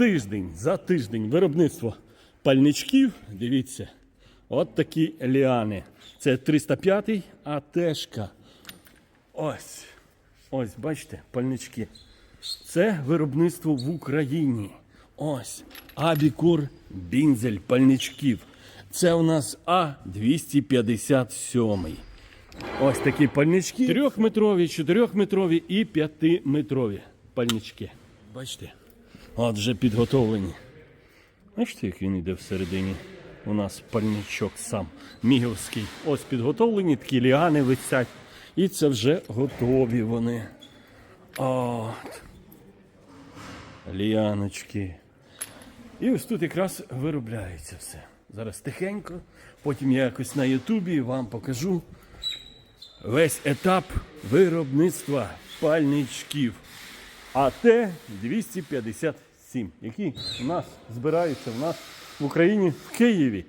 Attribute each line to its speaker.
Speaker 1: тиждень, за тиждень виробництво пальничків. Дивіться, от такі ліани. Це 305-й АТшка. Ось. Ось, бачите, пальнички. Це виробництво в Україні. Ось. Абікур бінзель пальничків. Це у нас А257. Ось такі пальнички. Трьохметрові, чотирьохметрові і п'ятиметрові пальнички. Бачите? От вже підготовлені. Бачите, як він йде всередині. У нас пальничок сам мігівський. Ось підготовлені, такі ліани висять. І це вже готові вони. От. Ліаночки. І ось тут якраз виробляється все. Зараз тихенько. Потім я якось на Ютубі вам покажу весь етап виробництва пальничків. АТ-257, які у нас збираються у нас в Україні в Києві.